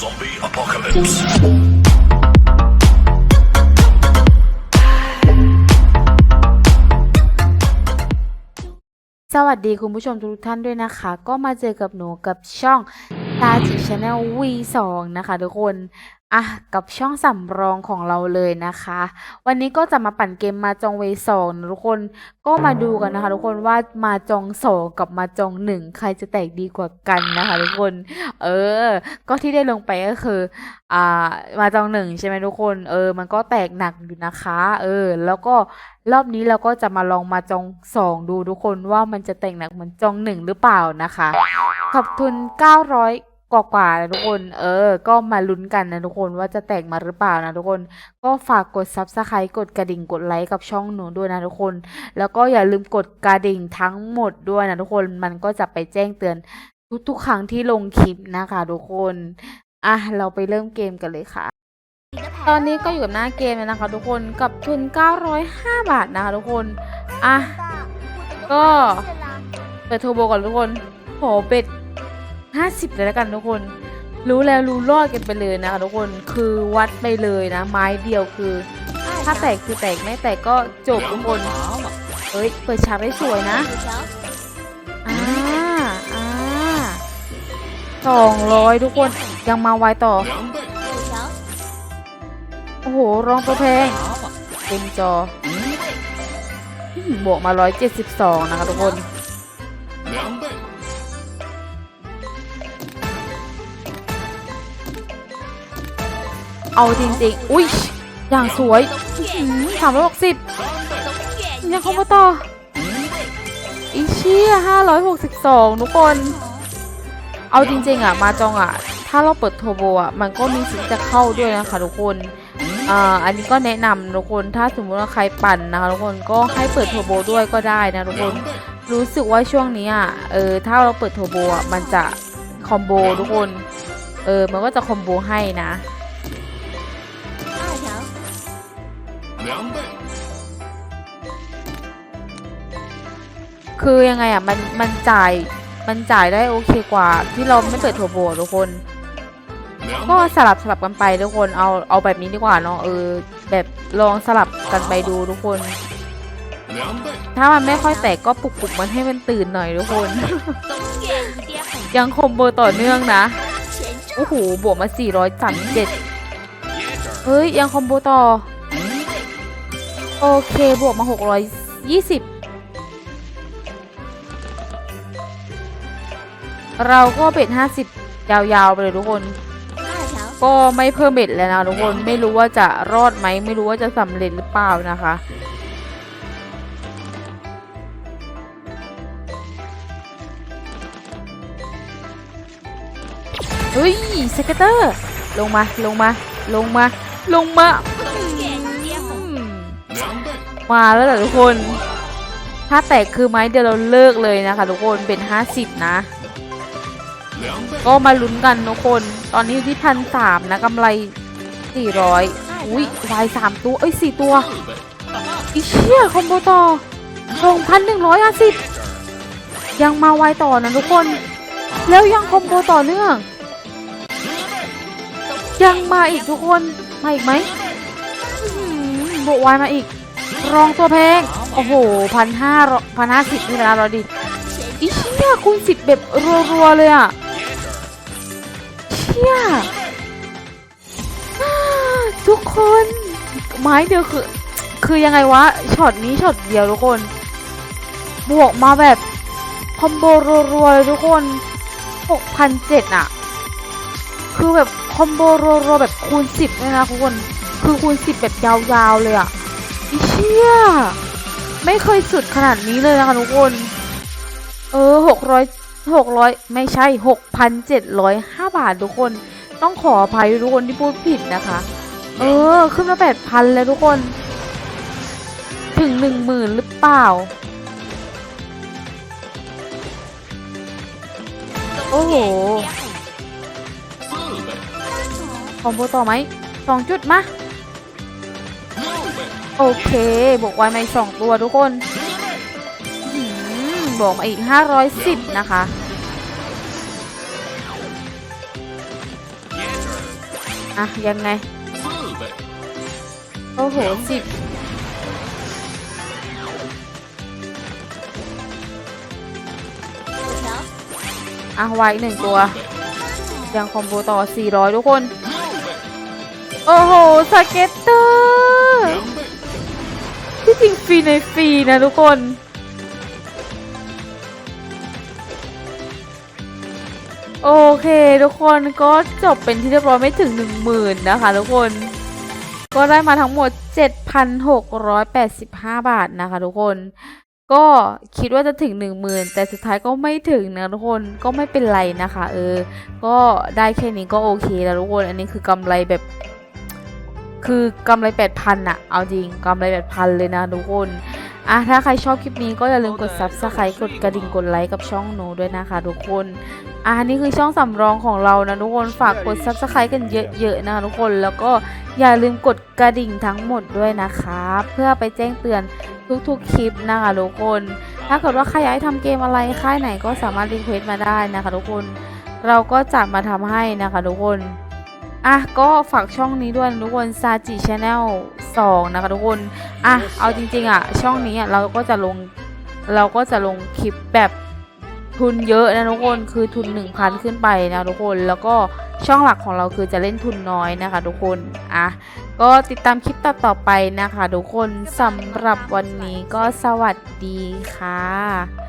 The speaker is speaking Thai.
Zombie apocalypse. สวัสดีคุณผู้ชมทุกท่านด้วยนะคะ ก็มาเจอกับหนูกับช่องตาจิชาแนล V2 นะคะทุกคน อะกับช่องสำรองของเราเลยนะคะ วันนี้ก็จะมาปั่นเกมมาจองเวสองทุกคนก็มาดูกันนะคะ ทุกคนว่ามาจองสองกับมาจองหนึ่งใครจะแตกดีกว่ากันนะคะ ทุกคน เออ ก็ที่ได้ลงไปก็คือ อ่า มาจองหนึ่งใช่ไหมทุกคน เออ มันก็แตกหนักอยู่นะคะ เออ แล้วก็รอบนี้เราก็จะมาลองมาจองสองดูทุกคนว่ามันจะแตกหนักเหมือนจองหนึ่งหรือเปล่านะคะขอบทุน900 กว่ากว่าๆนะทุกคน เออ ก็มาลุ้นกันนะทุกคนว่าจะแตกมาหรือเปล่านะทุกคน ก็ฝากกด Subscribe กดกระดิ่งกดไลค์กับช่องหนูด้วยนะทุกคน แล้วก็อย่าลืมกดกระดิ่งทั้งหมดด้วยนะทุกคน มันก็จะไปแจ้งเตือนทุกๆครั้งที่ลงคลิปนะคะทุกคน อะ เราไปเริ่มเกมกันเลยค่ะ ตอนนี้ก็อยู่กับหน้าเกมแล้วนะคะ ทุกคนกับทุน 905 บาทนะคะทุกคน อะ ก็เปิดโทรโบก่อนทุกคนขอเป็ด 50 เลยแล้วกันทุกคน รู้แล้วรู้รอดกันไปเลยนะคะทุกคนคือวัดไปเลยนะ ไม้เดียวคือ ถ้าแตกคือแตกไม่แตกก็จบทุกคนเฮ้ยเปิดฉากได้สวยนะอ่าอ่าสองร้อยทุกคนยังมาไวต่อ โอ้โหรองตัวแพงเต็มจอบวกมา 172 นะคะทุกคน เอาจริง ๆ อุ้ยอย่างสวยสามร้อยหกสิบยังเข้ามาต่ออีเชี่ยห้าร้อยหกสิบสองทุกคน เอาจริง ๆ อะ มาจองอะ ถ้าเราเปิดโทรโบอะ มันก็มีสิทธิ์จะเข้าด้วยนะคะทุกคนอ่าอันนี้ก็แนะนำทุกคน ถ้าสมมติว่าใครปั่นนะคะทุกคนก็ให้เปิดโทรโบด้วยก็ได้นะทุกคน รู้สึกว่าช่วงนี้อะ เออ ถ้าเราเปิดโทรโบอะ มันจะคอมโบทุกคน เออ มันก็จะคอมโบให้นะ คือยังไงอะ มันมันจ่ายมันจ่ายได้โอเคกว่า ที่เราไม่เปิดโทรโบอะทุกคน ก็สลับสลับกันไปทุกคนเอาเอาแบบนี้ดีกว่าเนาะเออ แบบลองสลับกันไปดูทุกคน ถ้ามันไม่ค่อยแตกก็ปลุกปลุกมันให้มันตื่นหน่อยทุกคน ยังคอมโบต่อเนื่องนะโอ้โหบวกมา437เฮ้ยยังคอมโบต่อ โอเค บวกมา 620 เราก็เบ็ด 50 ยาวๆ ไปเลยทุกคน ก็ไม่เพิ่มเบ็ดแล้วนะทุกคน ไม่รู้ว่าจะรอดไหม ไม่รู้ว่าจะสำเร็จหรือเปล่านะคะเฮ้ยสเกตเตอร์ ลงมา ลงมา ลงมา ลงมาอืม มาแล้วเหรอทุกคน ถ้าแตกคือไม้เดียวเราเลิกเลยนะคะ ทุกคนเป็น 50 นะ ก็มาลุ้นกันทุกคน ตอนนี้อยู่ที่พันสามนะกำไร 400 อุ้ยวายสามตัว เอ้ยสี่ตัวอีเชี่ยคอมโบต่อสองพันหนึ่งร้อยห้าสิบยังมาไวต่อนะทุกคน แล้วยังคอมโบต่อเนื่อง ยังมาอีกทุกคน มาอีกไหมอื้อหือบวายมาอีก รองตัวแพง โอ้โหพันห้าพันห้าสิบนี่นะเราดิอีเชี่ยคูณสิบแบบรัวๆเลยอะเชี่ยทุกคนไม้เดียวคือ คือยังไงวะช็อตนี้ช็อตเดียวทุกคน บวกมาแบบคอมโบรัวๆเลยทุกคน6,007อะ คือแบบคอมโบรัวๆแบบคูณ10เลยนะทุกคน คือคูณ10แบบยาวๆเลยอะ เชี่ยไม่เคยสุดขนาดนี้เลยนะคะทุกคน เออหกร้อยหกร้อยไม่ใช่หกพันเจ็ดร้อยห้าบาททุกคน ต้องขออภัยทุกคนที่พูดผิดนะคะ เออ ขึ้นมาแปดพันแล้วทุกคน ถึงหนึ่งหมื่นหรือเปล่า โอ้โหคอมโบต่อไหมสองจุดมา โอเค บวกไวมาอีกสองตัวทุกคนบวกมาอีก 510 นะคะ อะ ยังไง โอ้โหสิบอะไวอีหนึ่งตัว ยังคอมโบต่อ 400 ทุกคน โอ้โห สเก็ตเตอร์ ที่จริงฟรีในฟรีนะทุกคน โอเคทุกคนก็จบเป็นที่เรียบร้อยไม่ถึง 10,000 นะคะทุกคน ก็ได้มาทั้งหมด 7,685 บาทนะคะทุกคนก็คิดว่าจะถึง 10,000 แต่สุดท้ายก็ไม่ถึงนะทุกคนก็ไม่เป็นไรนะคะ เออ ก็ได้แค่นี้ก็โอเคแล้วทุกคน อันนี้คือกำไรแบบ คือกำไร8,000อะเอาจริงกำไร8,000เลยนะทุกคนอะถ้าใครชอบคลิปนี้ก็อย่าลืมกด subscribe กดกระดิ่งกดไลค์กับช่องหนูด้วยนะคะทุกคนอะนี่คือช่องสำรองของเรานะทุกคนฝากกด subscribe กันเยอะๆนะคะทุกคนแล้วก็อย่าลืมกดกระดิ่งทั้งหมดด้วยนะคะ เพื่อไปแจ้งเตือนทุกๆคลิปนะคะทุกคน ถ้าเกิดว่าใครอยากให้ทำเกมอะไรค่ายไหนก็สามารถรีเควสต์มาได้นะคะทุกคน เราก็จะมาทำให้นะคะทุกคน อะก็ฝากช่องนี้ด้วยนะทุกคนซาจิชาแนล2นะคะทุกคนอะเอาจริง ๆอะช่องนี้อะเราก็จะลงเราก็จะลงคลิปแบบทุนเยอะนะทุกคนคือทุน 1,000 ขึ้นไปนะทุกคนแล้วก็ช่องหลักของเราคือจะเล่นทุนน้อยนะคะ ทุกคนอะก็ติดตามคลิปต่อๆไปนะคะ ทุกคนสำหรับวันนี้ก็สวัสดีค่ะ